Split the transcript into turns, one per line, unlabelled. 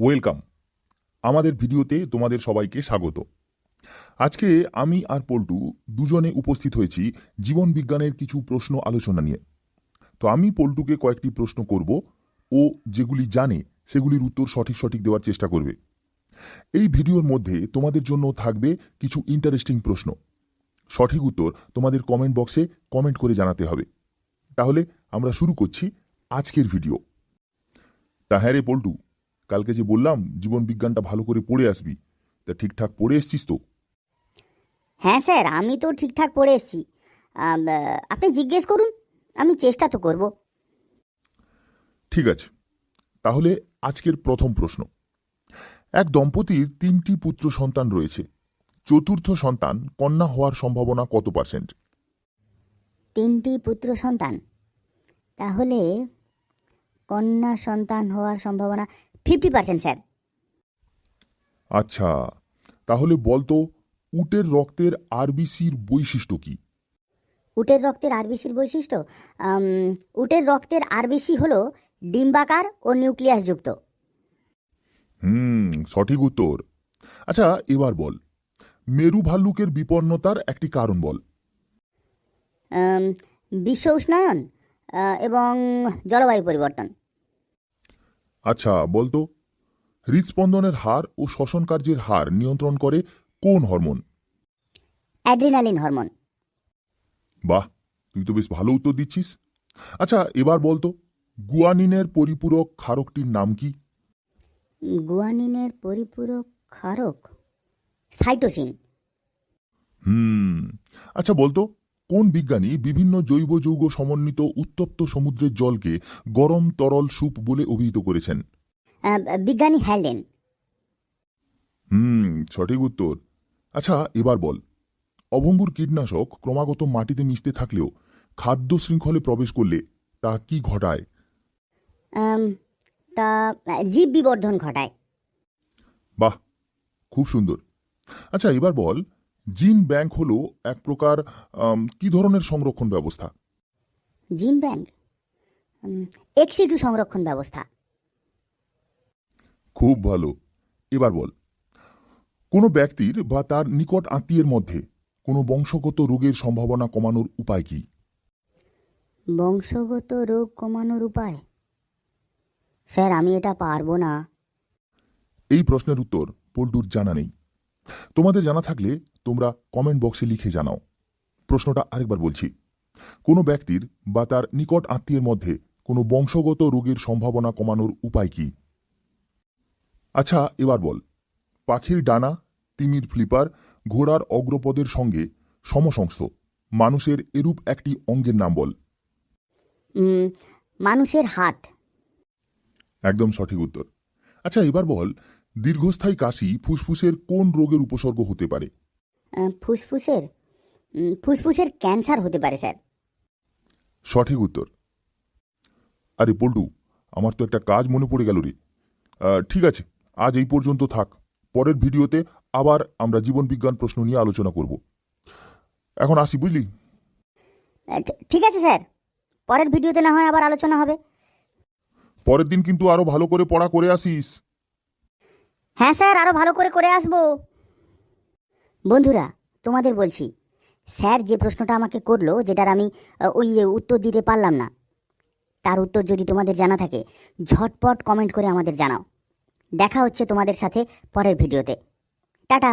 Welcome. আমাদের ভিডিওতে তোমাদের সবাইকে স্বাগত। আজকে আমি আর পল্টু দুজনে উপস্থিত হয়েছি জীবন বিজ্ঞানের কিছু প্রশ্ন আলোচনা নিয়ে। তো আমি পল্টুকে কয়েকটি প্রশ্ন করব, ও যেগুলি জানে সেগুলির উত্তর সঠিক সঠিক দেওয়ার চেষ্টা করবে। এই ভিডিওর মধ্যে তোমাদের জন্য থাকবে কিছু ইন্টারেস্টিং প্রশ্ন। সঠিক উত্তর তোমাদের কমেন্ট বক্সে কমেন্ট করে জানাতে হবে। তাহলে আমরা শুরু করছি আজকের ভিডিও। তা হ্যাঁ রে পল্টু কালকে যে বললাম জীবন বিজ্ঞানটা ভালো করে পড়ে আসবি। তা ঠিকঠাক পড়ে এসছিস তো?
হ্যাঁ স্যার আমি তো ঠিকঠাক পড়ে এসেছি। আপনি জিজ্ঞেস করুন আমি চেষ্টা তো করব।
ঠিক আছে। তাহলে আজকের প্রথম প্রশ্ন। এক দম্পতির তিনটি পুত্র সন্তান রয়েছে। চতুর্থ সন্তান কন্যা হওয়ার সম্ভাবনা কত পার্সেন্ট?
তিনটি পুত্র সন্তান? তাহলে কন্যা সন্তান হওয়ার সম্ভাবনা ফিফটি পার্সেন্ট স্যার।
আচ্ছা তাহলে বলতো উটের রক্তের আরবিসির বৈশিষ্ট্য কি?
উটের রক্তের আরবিসির বৈশিষ্ট্য? উটের রক্তের আরবিসি হলো ডিম্বাকার ও নিউক্লিয়াসযুক্ত।
হুম সঠিক উত্তর। আচ্ছা এবার বল মেরু ভাল্লুকের বিপন্নতার একটি কারণ বল।
বিশ্ব উষ্ণায়ন এবং জলবায়ু পরিবর্তন।
আচ্ছা বলতো হৃদস্পন্দনের হার ও শ্বসন কার্যের হার নিয়ন্ত্রণ করে কোন হরমোন?
Adrenaline hormone.
বাহ তুই তো বেশ ভালো উত্তর দিচ্ছিস। আচ্ছা এবার বলতো গুয়ানিনের পরিপূরক ক্ষারকটির নাম কি?
গুয়ানিনের পরিপূরক ক্ষারক? সাইটোসিন।
হুম আচ্ছা বলতো কোন বিজ্ঞানী বিভিন্ন জৈব যৌগ সমন্বিত উত্তপ্ত সমুদ্রের জলকে গরম তরল স্যুপ বলে অভিহিত করেছেন?
বিজ্ঞানী হ্যালেন।
হুম সঠিক উত্তর। আচ্ছা এবার বল। অভঙ্গুর কীটনাশক ক্রমাগত মাটিতে মিশতে থাকলেও খাদ্য শৃঙ্খলে প্রবেশ করলে তা কি ঘটায়?
তা জীব বিবর্ধন ঘটায়।
বাহ খুব সুন্দর। আচ্ছা এবার বল জিন ব্যাংক হলো এক প্রকার কি ধরনের সংরক্ষণ ব্যবস্থা?
জিন ব্যাংক? এক্সিটু সংরক্ষণ ব্যবস্থা।
খুব ভালো। এবার বল। কোনো ব্যক্তির বা তার নিকট আত্মীয়ের মধ্যে কোনো বংশগত রোগের সম্ভাবনা কমানোর উপায় কি?
বংশগত রোগ কমানোর উপায়? স্যার আমি এটা পারব না।
এই প্রশ্নের উত্তর পল্টুর জানা নেই। তোমাদের জানা থাকলে তোমরা কমেন্ট বক্সে লিখে জানাও। প্রশ্নটা আরেকবার বলছি। কোনো ব্যক্তির বা তার নিকট আত্মীয়ের মধ্যে কোনো বংশগত রোগের সম্ভাবনা কমানোর উপায় কি? আচ্ছা এবার বল। পাখির ডানা তিমির ফ্লিপার ঘোড়ার অগ্রপদের সঙ্গে সমসংস্থ। মানুষের এরূপ একটি অঙ্গের নাম বল।
মানুষের হাত
একদম সঠিক উত্তর। আচ্ছা এবার বল দীর্ঘস্থায়ী কাশি ফুসফুসের কোন রোগের উপসর্গ হতে পারে?
ফুসফুসের ফুসফুসের ক্যান্সার হতে পারে স্যার।
সঠিক উত্তর। আরে পল্টু আমার তো একটা কাজ মনে পড়ে গেল রে। ঠিক আছে আজ এই পর্যন্ত থাক। পরের ভিডিওতে আবার আমরা জীবন বিজ্ঞান প্রশ্ন নিয়ে আলোচনা করব। এখন আসি বুঝলি?
ঠিক আছে স্যার। পরের ভিডিওতে না হয় আবার আলোচনা হবে।
পরের দিন কিন্তু আরও ভালো করে পড়া করে আসিস।
হ্যাঁ স্যার আরও ভালো করে করে আসব। বন্ধুরা, তোমাদের বলছি, স্যার যে প্রশ্নটা আমাকে করল, যেটার আমি ওই উত্তর দিতে পারলাম না, তার উত্তর যদি তোমাদের জানা থাকে, ঝটপট কমেন্ট করে আমাদের জানাও। দেখা হচ্ছে তোমাদের সাথে পরের ভিডিওতে। টাটা!